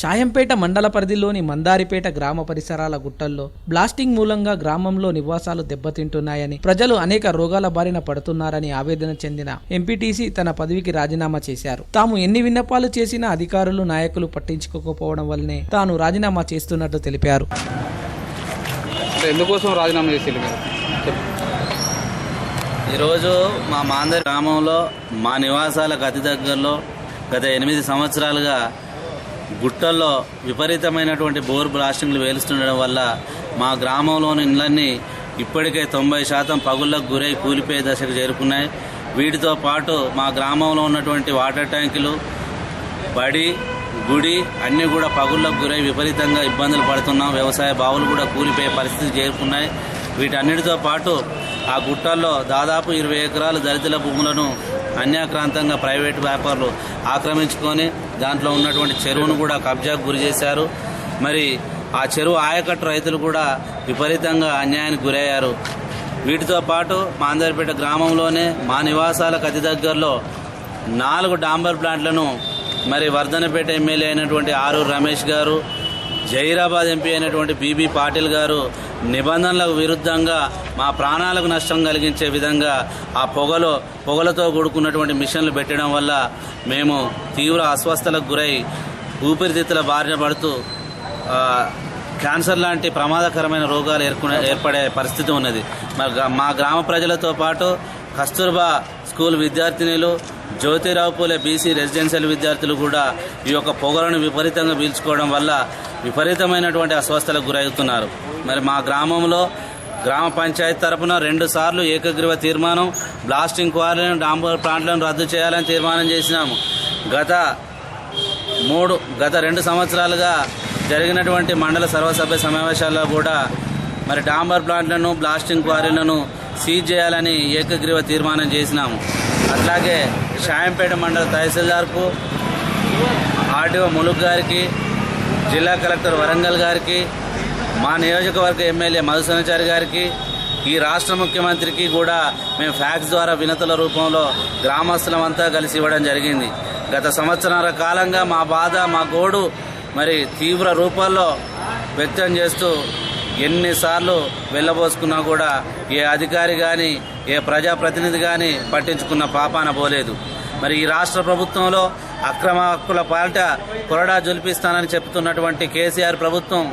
షాయంపేట మండల పరిధిలోని మందారిపేట గ్రామ పరిసరాల గుట్టల్లో బ్లాస్టింగ్ మూలంగా గ్రామంలో నివాసాలు దెబ్బతింటున్నాయని ప్రజలు అనేక రోగాల బారిన పడుతున్నారని ఆవేదన చెందిన ఎంపీటీసీ తన పదవికి రాజీనామా చేశారు. తాము ఎన్ని విన్నపాలు చేసినా అధికారులు నాయకులు పట్టించుకోకపోవడం వల్లనే తాను రాజీనామా చేస్తున్నట్టు తెలిపారు. ఎందుకోసం రాజీనామా చేసేది. ఈరోజు మా మాందరి గ్రామంలో మా నివాసాలకు అతి దగ్గరలో గత ఎనిమిది సంవత్సరాలుగా గుట్టల్లో విపరీతమైనటువంటి బోర్ బ్లాస్టింగ్లు వేలుస్తుండడం వల్ల మా గ్రామంలోని ఇండ్లన్నీ ఇప్పటికే తొంభై శాతం పగుళ్ళకు గురై కూలిపోయే దశకు చేరుకున్నాయి. వీటితో పాటు మా గ్రామంలో ఉన్నటువంటి వాటర్ ట్యాంకులు బడి గుడి అన్నీ కూడా పగుళ్ళకు గురై విపరీతంగా ఇబ్బందులు పడుతున్నాం. వ్యవసాయ బావులు కూడా కూలిపోయే పరిస్థితి చేరుకున్నాయి. వీటన్నిటితో పాటు ఆ గుట్టల్లో దాదాపు ఇరవై ఎకరాలు దళితుల భూములను అన్యాక్రాంతంగా ప్రైవేటు వ్యాపారులు ఆక్రమించుకొని దాంట్లో ఉన్నటువంటి చెరువును కూడా కబ్జాకు గురి చేశారు. మరి ఆ చెరువు ఆయకట్టు రైతులు కూడా విపరీతంగా అన్యాయానికి గురయ్యారు. వీటితో పాటు మాందర్పేట గ్రామంలోనే మా నివాసాలకు అతి దగ్గరలో నాలుగు డాంబర్ ప్లాంట్లను మరి వర్ధనపేట ఎమ్మెల్యే అయినటువంటి ఆరు రమేష్ గారు జైరాబాద్ ఎంపీ అయినటువంటి బీబీ పాటిల్ గారు నిబంధనలకు విరుద్ధంగా మా ప్రాణాలకు నష్టం కలిగించే విధంగా ఆ పొగలో పొగలతో కూడుకున్నటువంటి మిషన్లు పెట్టడం వల్ల మేము తీవ్ర అస్వస్థలకు గురై ఊపిరితిత్తుల బారిన పడుతూ క్యాన్సర్ లాంటి ప్రమాదకరమైన రోగాలు ఏర్కొనే ఏర్పడే పరిస్థితి ఉన్నది. మరి గ్రా- మా గ్రామ ప్రజలతో పాటు కస్తూర్బా స్కూల్ విద్యార్థినులు జ్యోతిరావు పూలే బీసీ రెసిడెన్షియల్ విద్యార్థులు కూడా ఈ యొక్క పొగలను విపరీతంగా పీల్చుకోవడం వల్ల విపరీతమైనటువంటి అస్వస్థలకు గురవుతున్నారు. మరి మా గ్రామంలో గ్రామ పంచాయతీ తరపున రెండు సార్లు ఏకగ్రీవ తీర్మానం బ్లాస్టింగ్ క్వారీలను డాంబర్ ప్లాంట్లను రద్దు చేయాలని తీర్మానం చేసినాము. గత మూడు గత రెండు సంవత్సరాలుగా జరిగినటువంటి మండల సర్వసభ్య సమావేశాల్లో కూడా మరి డాంబర్ ప్లాంట్లను బ్లాస్టింగ్ క్వారీలను సీజ్ చేయాలని ఏకగ్రీవ తీర్మానం చేసినాము. అట్లాగే షాయంపేట మండల తహసీల్దార్కు ఆర్డీఓ ములుగు గారికి జిల్లా కలెక్టర్ వరంగల్ గారికి మా నియోజకవర్గ ఎమ్మెల్యే మధుసనచారి గారికి ఈ రాష్ట్ర ముఖ్యమంత్రికి కూడా మేము ఫ్యాక్స్ ద్వారా వినతుల రూపంలో గ్రామస్తులమంతా కలిసి ఇవ్వడం జరిగింది. గత సంవత్సరాల కాలంగా మా బాధ మా గోడు మరి తీవ్ర రూపాల్లో వ్యక్తం చేస్తూ ఎన్నిసార్లు వెళ్ళబోసుకున్నా కూడా ఏ అధికారి కానీ ఏ ప్రజాప్రతినిధి కానీ పట్టించుకున్న పాపాన పోలేదు. మరి ఈ రాష్ట్ర ప్రభుత్వంలో అక్రమ హక్కుల పాలిట కొరడా జొలిపిస్తానని చెప్తున్నటువంటి కేసీఆర్ ప్రభుత్వం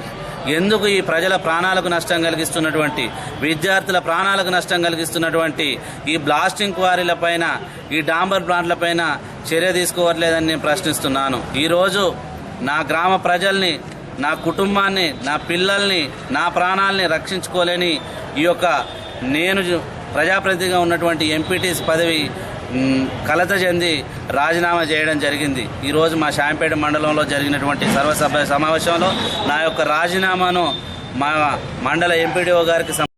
ఎందుకు ఈ ప్రజల ప్రాణాలకు నష్టం కలిగిస్తున్నటువంటి విద్యార్థుల ప్రాణాలకు నష్టం కలిగిస్తున్నటువంటి ఈ బ్లాస్టింగ్ క్వారీలపైన ఈ డాంబర్ ప్లాంట్లపైన చర్య తీసుకోవట్లేదని నేను ప్రశ్నిస్తున్నాను. ఈరోజు నా గ్రామ ప్రజల్ని నా కుటుంబాన్ని నా పిల్లల్ని నా ప్రాణాలని రక్షించుకోలేని ఈ యొక్క నేను ప్రజాప్రతినిధిగా ఉన్నటువంటి ఎంపీటీస్ పదవి కలత చెంది రాజీనామా చేయడం జరిగింది. ఈరోజు మా శాంపేట మండలంలో జరిగినటువంటి సర్వసభ్య సమావేశంలో నా యొక్క రాజీనామాను మా మండల ఎంపీడీఓ గారికి